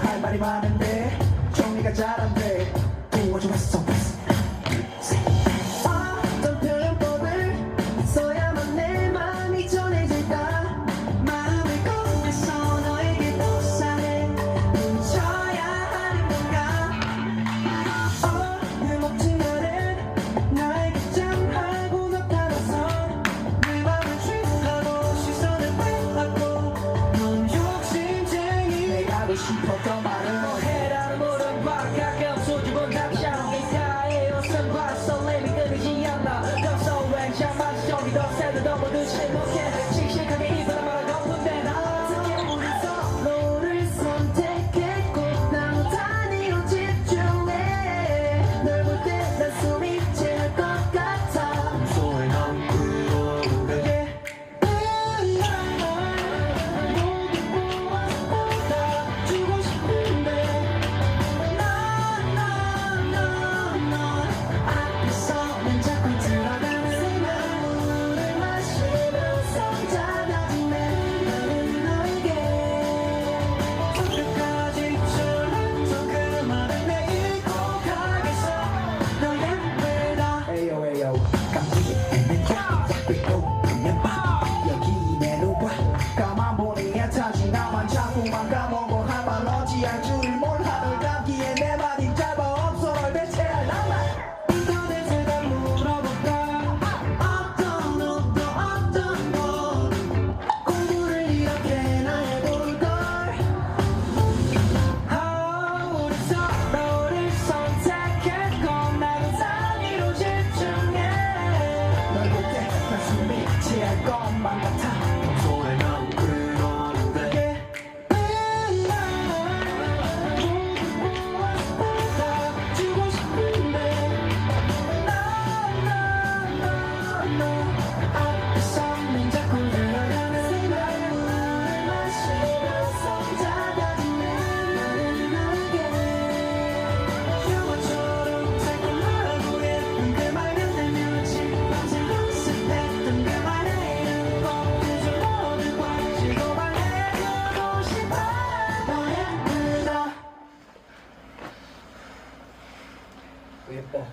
할 말이 많은데 정리가 잘 안돼 부어줘 봤어. 깊었던 말은 뭐 해라는 물은 바깥감 수줍은 낙상의 사이였은 봤어 림이 끊이지 않나 더 소외 잠만 저기 더 새도 더 모든 실망 see I do. 我报